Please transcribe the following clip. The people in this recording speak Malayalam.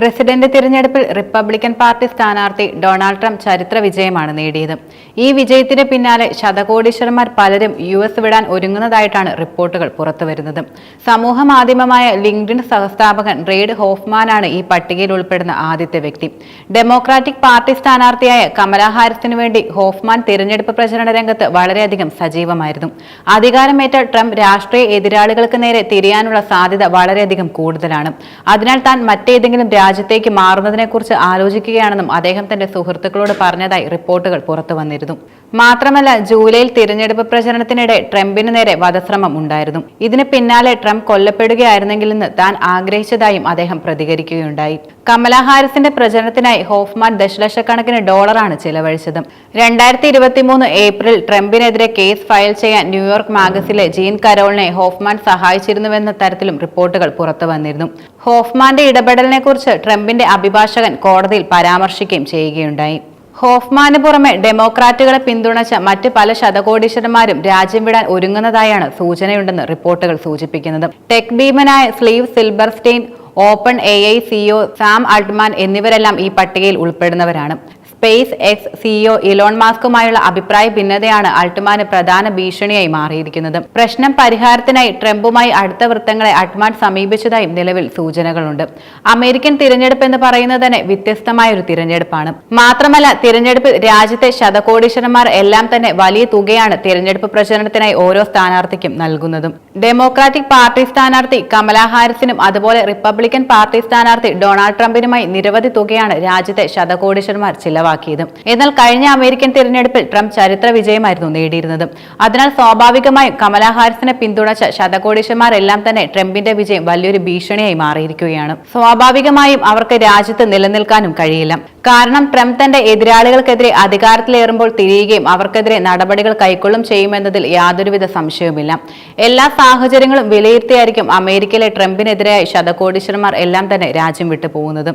പ്രസിഡന്റ് തിരഞ്ഞെടുപ്പിൽ റിപ്പബ്ലിക്കൻ പാർട്ടി സ്ഥാനാർത്ഥി ഡൊണാൾഡ് ട്രംപ് ചരിത്ര വിജയമാണ് നേടിയത്. ഈ വിജയത്തിന് പിന്നാലെ ശതകോടീശ്വരന്മാർ പലരും യു എസ് വിടാൻ ഒരുങ്ങുന്നതായിട്ടാണ് റിപ്പോർട്ടുകൾ പുറത്തുവരുന്നത്. സമൂഹ മാധ്യമമായ ലിങ്ക്ഡിൻ സഹസ്ഥാപകൻ റെയ്ഡ് ഹോഫ്മാനാണ് ഈ പട്ടികയിൽ ഉൾപ്പെടുന്ന ആദ്യത്തെ വ്യക്തി. ഡെമോക്രാറ്റിക് പാർട്ടി സ്ഥാനാർത്ഥിയായ കമലാ ഹാരിസിനു വേണ്ടി ഹോഫ്മാൻ തിരഞ്ഞെടുപ്പ് പ്രചരണ രംഗത്ത് വളരെയധികം സജീവമായിരുന്നു. അധികാരമേറ്റ ട്രംപ് രാഷ്ട്രീയ എതിരാളികൾക്ക് നേരെ തിരിയാനുള്ള സാധ്യത വളരെയധികം കൂടുതലാണ്. അതിനാൽ താൻ മറ്റേതെങ്കിലും രാജ്യത്തേക്ക് മാറുന്നതിനെക്കുറിച്ച് ആലോചിക്കുകയാണെന്നും അദ്ദേഹം തന്റെ സുഹൃത്തുക്കളോട് പറഞ്ഞതായി റിപ്പോർട്ടുകൾ പുറത്തു വന്നിരുന്നു. മാത്രമല്ല ജൂലൈയിൽ തിരഞ്ഞെടുപ്പ് പ്രചരണത്തിനിടെ ട്രംപിന് നേരെ വധശ്രമം ഉണ്ടായിരുന്നു. ഇതിന് പിന്നാലെ ട്രംപ് കൊല്ലപ്പെടുകയായിരുന്നെങ്കിലെന്ന് താൻ ആഗ്രഹിച്ചതായും അദ്ദേഹം പ്രതികരിക്കുകയുണ്ടായി. കമലാ ഹാരിസിന്റെ പ്രചരണത്തിനായി ഹോഫ്മാൻ ദശലക്ഷക്കണക്കിന് ഡോളറാണ് ചിലവഴിച്ചത്. രണ്ടായിരത്തി ഇരുപത്തി മൂന്ന് ഏപ്രിൽ ട്രംപിനെതിരെ കേസ് ഫയൽ ചെയ്യാൻ ന്യൂയോർക്ക് മാഗസിലെ ജീൻ കരോളിനെ ഹോഫ്മാൻ സഹായിച്ചിരുന്നുവെന്ന തരത്തിലും റിപ്പോർട്ടുകൾ പുറത്തു വന്നിരുന്നു. ഹോഫ്മാന്റെ ഇടപെടലിനെ കുറിച്ച് ട്രംപിന്റെ അഭിഭാഷകൻ കോടതിയിൽ പരാമർശിക്കുകയും ചെയ്യുകയുണ്ടായി. ഹോഫ്മാന് പുറമെ ഡെമോക്രാറ്റുകളെ പിന്തുണച്ച മറ്റ് പല ശതകോടീശ്വരന്മാരും രാജ്യം വിടാൻ ഒരുങ്ങുന്നതായാണ് സൂചനയുണ്ടെന്ന് റിപ്പോർട്ടുകൾ സൂചിപ്പിക്കുന്നത്. ടെക് ഭീമനായ sleeve Silberstein Open A I CEO Sam Altman എന്നിവരെല്ലാം ഈ പട്ടികയിൽ ഉൾപ്പെടുന്നവരാണ്. സ്പേസ് എക്സ് സിഇഒ ഇലോൺ മാസ്കുമായുള്ള അഭിപ്രായ ഭിന്നതയാണ് അൾട്ട്മാന് പ്രധാന ഭീഷണിയായി മാറിയിരിക്കുന്നത്. പ്രശ്നം പരിഹാരത്തിനായി ട്രംപുമായി അടുത്ത വൃത്തങ്ങളെ അൾട്ട്മാൻ സമീപിച്ചതായും നിലവിൽ സൂചനകളുണ്ട്. അമേരിക്കൻ തിരഞ്ഞെടുപ്പ് എന്ന് പറയുന്നത് തന്നെ വ്യത്യസ്തമായ ഒരു തിരഞ്ഞെടുപ്പാണ്. മാത്രമല്ല തിരഞ്ഞെടുപ്പ് രാജ്യത്തെ ശതകോടീശ്വരന്മാർ എല്ലാം തന്നെ വലിയ തുകയാണ് തിരഞ്ഞെടുപ്പ് പ്രചരണത്തിനായി ഓരോ സ്ഥാനാർത്ഥിക്കും നൽകുന്നതും. ഡെമോക്രാറ്റിക് പാർട്ടി സ്ഥാനാർത്ഥി കമലാ ഹാരിസിനും അതുപോലെ റിപ്പബ്ലിക്കൻ പാർട്ടി സ്ഥാനാർത്ഥി ഡൊണാൾഡ് ട്രംപിനുമായി നിരവധി തുകയാണ് രാജ്യത്തെ ശതകോടീശ്വരന്മാർ ചിലവാക്കിയത് എന്നാൽ കഴിഞ്ഞ അമേരിക്കൻ തിരഞ്ഞെടുപ്പിൽ ട്രംപ് ചരിത്ര വിജയമായിരുന്നു നേടിയിരുന്നത്. അതിനാൽ സ്വാഭാവികമായും കമലാ ഹാരിസിനെ പിന്തുണച്ച ശതകോടീശന്മാരെല്ലാം തന്നെ ട്രംപിന്റെ വിജയം വലിയൊരു ഭീഷണിയായി മാറിയിരിക്കുകയാണ്. സ്വാഭാവികമായും അവർക്ക് രാജ്യത്ത് നിലനിൽക്കാനും കഴിയില്ല. കാരണം ട്രംപ് തന്റെ എതിരാളികൾക്കെതിരെ അധികാരത്തിലേറുമ്പോൾ തിരിയുകയും അവർക്കെതിരെ നടപടികൾ കൈക്കൊള്ളും ചെയ്യുമെന്നതിൽ യാതൊരുവിധ സംശയവുമില്ല. എല്ലാ സാഹചര്യങ്ങളും വിലയിരുത്തിയായിരിക്കും അമേരിക്കയിലെ ട്രംപിനെതിരായ ശതകോടീശ്വരന്മാർ എല്ലാം തന്നെ രാജ്യം വിട്ടു പോകുന്നത്